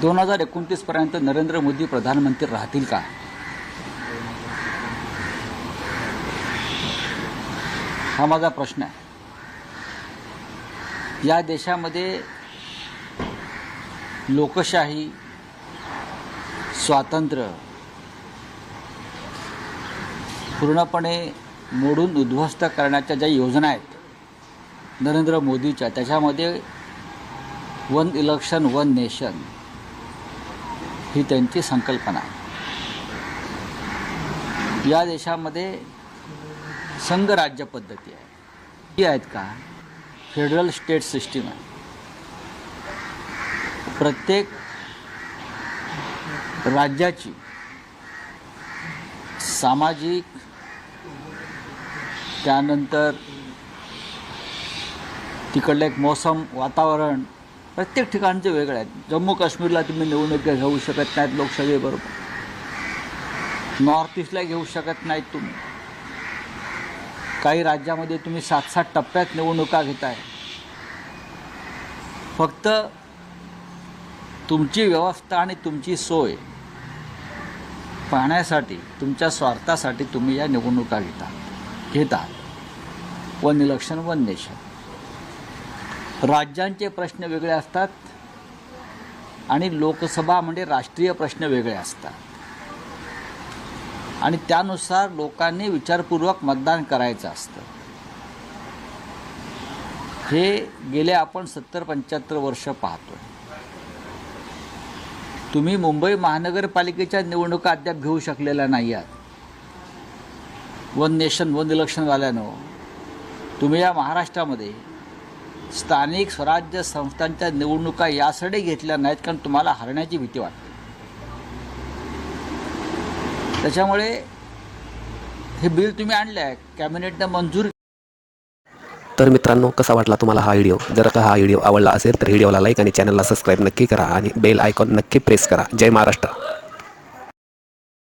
दोन हजार एकोणतीसपर्यंत नरेंद्र मोदी प्रधानमंत्री राहतील का? हा माझा प्रश्न आहे. या देशामध्ये लोकशाही स्वातंत्र्य पूर्णपणे मोडून उद्ध्वस्त करण्याच्या ज्या योजना आहेत नरेंद्र मोदीच्या त्याच्यामध्ये वन इलेक्शन वन नेशन ही त्यांची संकल्पना. आहे या देशामध्ये संघराज्य पद्धती आहे. ही आहेत का? फेडरल स्टेट सिस्टीम आहे. प्रत्येक राज्याची सामाजिक त्यानंतर तिकडलं एक मौसम वातावरण प्रत्येक ठिकाणचे वेगळे आहेत. जम्मू काश्मीरला तुम्ही निवडणुका घेऊ शकत नाहीत लोकसभेबरोबर. नॉर्थ ईस्टला घेऊ शकत नाहीत तुम्ही. काही राज्यामध्ये तुम्ही सात सात टप्प्यात निवडणुका घेताय. फक्त तुमची व्यवस्था आणि तुमची सोय पाहण्यासाठी तुमच्या स्वार्थासाठी तुम्ही या निवडणुका घेता घेता. One election one nation. राज्यांचे प्रश्न वेगळे असतात आणि लोकसभा म्हणजे राष्ट्रीय प्रश्न वेगळे असतात. आणि त्यानुसार लोकांनी विचारपूर्वक मतदान करायचं असतं. हे गेले आपण सत्तर पंच्याहत्तर वर्ष पाहतो तुम्ही मुंबई महानगरपालिकेच्या निवडणुका अद्याप घेऊ शकलेल्या नाही आहात वन नेशन वन इलेक्शन झाल्यानं तुम्ही या महाराष्ट्रामध्ये स्थानिक स्वराज्य संस्थांच्या निवडणुका यासाठी घेतल्या नाहीत कारण तुम्हाला हरण्याची भीती वाटते. त्याच्यामुळे हे बिल तुम्ही आणलं आहे कॅबिनेटनं मंजूर तर मित्रांनो कसा वाटला तुम्हाला हा व्हिडिओ? जर का हा व्हिडिओ आवडला असेल तर व्हिडिओला लाईक आणि चॅनलला सबस्क्राईब नक्की करा आणि बेल आयकॉन नक्की प्रेस करा. जय महाराष्ट्र.